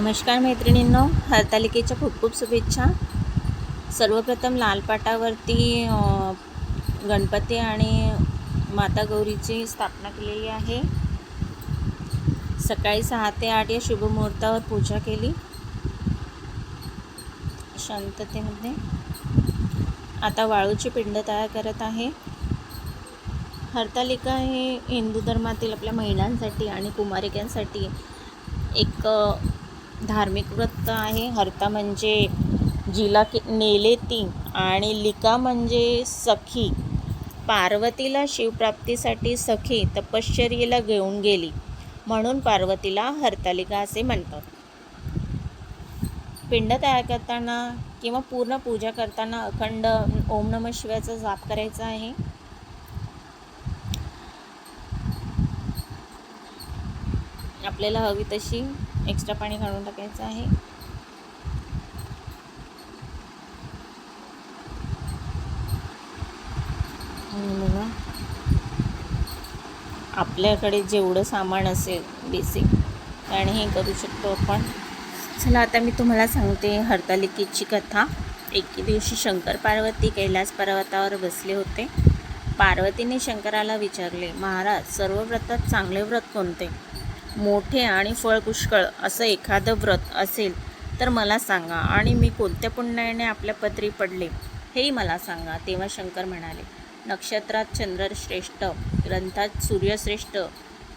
नमस्कार मैत्रिणींनो हरतालिकेच्या खूप खूप शुभेच्छा. सर्वप्रथम लालपाटावरती गणपती आणि माता गौरीची स्थापना केलेली आहे. सकाळी सहा ते आठ या शुभमुहूर्तावर पूजा केली. शांततेमध्ये. आता वाळूची पिंड तयार करत आहे. हरतालिका हे हिंदू धर्मातील आपल्या महिलांसाठी आणि कुमारिकांसाठी एक धार्मिक व्रत आहे. हर्ता म्हणजे जिला की नेले ती आणि लिका म्हणजे सखी. पार्वतीला शिवप्राप्तीसाठी सखी तपश्चर्येला घेऊन गेली. म्हणून पार्वतीला हरतालिका असे म्हणतात. पिंड तयार करताना किंवा पूर्ण पूजा करताना अखंड ओम नम शिवायचा जाप करायचा आहे. आपल्याला हवी तशी एक्स्ट्रा पाणी काढून टाकायचं आहे. बघा आपल्याकडे जेवढं सामान असेल बेसिक त्याने हे करू शकतो आपण. चला आता मी तुम्हाला सांगते हरतालिकेची कथा. एके दिवशी शंकर पार्वती कैलास पर्वतावर बसले होते. पार्वतीने शंकराला विचारले महाराज सर्व व्रतात चांगले व्रत कोणते? मोठे आणि फळ पुष्कळ असं एखादं व्रत असेल तर मला सांगा. आणि मी कोणत्या पुण्याने आपल्या पदरी पडले हेही मला सांगा तेव्हा शंकर म्हणाले. नक्षत्रात चंद्र श्रेष्ठ ग्रंथात सूर्यश्रेष्ठ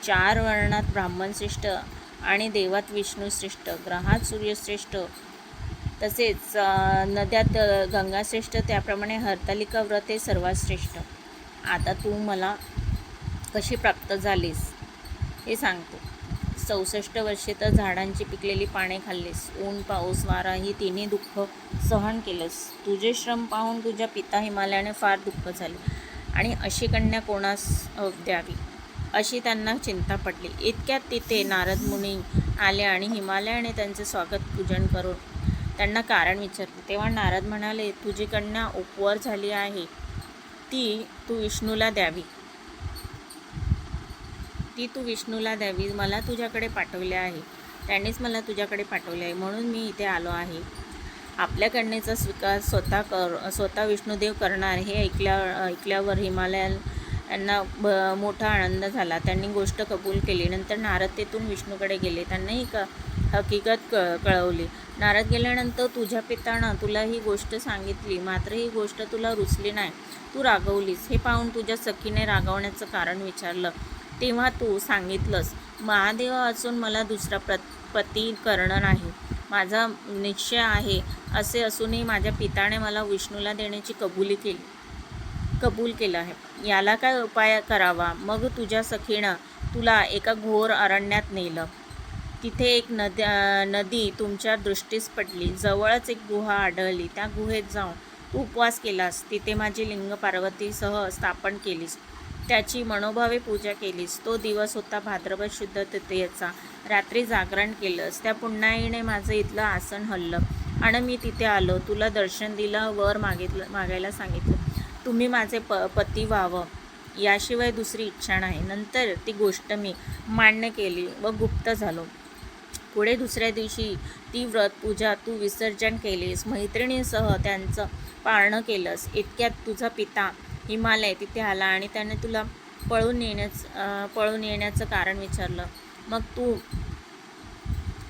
चार वर्णात ब्राह्मणश्रेष्ठ आणि देवात विष्णू श्रेष्ठ ग्रहात सूर्यश्रेष्ठ तसेच नद्यात गंगाश्रेष्ठ त्याप्रमाणे हरतालिका व्रत हे सर्वात श्रेष्ठ. आता तू मला कशी प्राप्त झालीस हे सांगतो. चौसष्ट वर्षे तर झाडांची पिकलेली पाने खाल्लीस. ऊन पाऊस वारा ही तिन्ही दुःख सहन केलंस. तुझे श्रम पाहून तुझ्या पिता हिमालयाने फार दुःख झाले आणि अशी कन्या कोणास द्यावी? अशी त्यांना चिंता पडली. इतक्यात तिथे नारद मुनी आले आणि हिमालयाने त्यांचे स्वागत पूजन करून त्यांना कारण विचारले. तेव्हा नारद म्हणाले तुझी कन्या उपवर झाली आहे. ती तू विष्णूला द्यावी. ती तू विष्णूला द्यावी मला तुझ्याकडे पाठवले आहे. त्यांनीच मला तुझ्याकडे पाठवले आहे म्हणून मी इथे आलो आहे. आपल्या कन्येचा स्वीकार स्वतः कर स्वतः विष्णुदेव करणार हे ऐकल्या ऐकल्यावर हिमालयाल यांना ब मोठा आनंद झाला. त्यांनी गोष्ट कबूल केली. नंतर नारद तेथून विष्णूकडे गेले. त्यांनाही क हकीकत क कळवली. नारद गेल्यानंतर तुझ्या पितानं तुला ही गोष्ट सांगितली. मात्र ही गोष्ट तुला रुचली नाही. तू रागवलीस. हे पाहून तुझ्या सखीने रागवण्याचं कारण विचारलं. तेव्हा तू सांगितलंस महादेव असून मला दुसरा प्र पती करणं नाही. माझा निश्चय आहे असे असूनही माझ्या पिताने मला विष्णूला देण्याची कबुली केली. कबूल केलं आहे. याला काय उपाय करावा? मग तुझ्या सखीनं तुला एका घोर अरण्यात नेलं. तिथे एक नद्या नदी तुमच्या दृष्टीस पडली. जवळच एक गुहा आढळली. त्या गुहेत जाऊन तू उपवास केलास. तिथे माझी लिंग पार्वतीसह स्थापन केलीस. त्याची मनोभावे पूजा केलीस. तो दिवस होता भाद्रपद शुद्ध तृतीयेचा. रात्री जागरण केलंस. त्या पुन्हाईने माझं इथलं आसन हल्लं. आणि मी तिथे आलो. तुला दर्शन दिलं वर मागितलं मागायला सांगितलं. तुम्ही माझे प पती व्हावं. याशिवाय दुसरी इच्छा नाही. नंतर ती गोष्ट मी मान्य केली व गुप्त झालो. पुढे दुसऱ्या दिवशी ती व्रत पूजा तू विसर्जन केलीस. मैत्रिणीसह त्यांचं पाळणं केलंस. इतक्यात तुझा पिता हिमालय तिथे आला आणि त्याने तुला पळून येण्याचं पळून येण्याचं कारण विचारलं. मग तू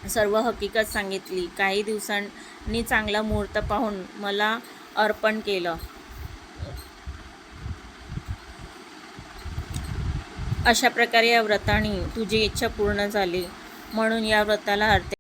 सर्व हकीकत सांगितली. काही दिवसांनी चांगला मुहूर्त पाहून मला अर्पण केलं. अशा प्रकारे या व्रताने तुझी इच्छा पूर्ण झाली. म्हणून या व्रताला अर्थ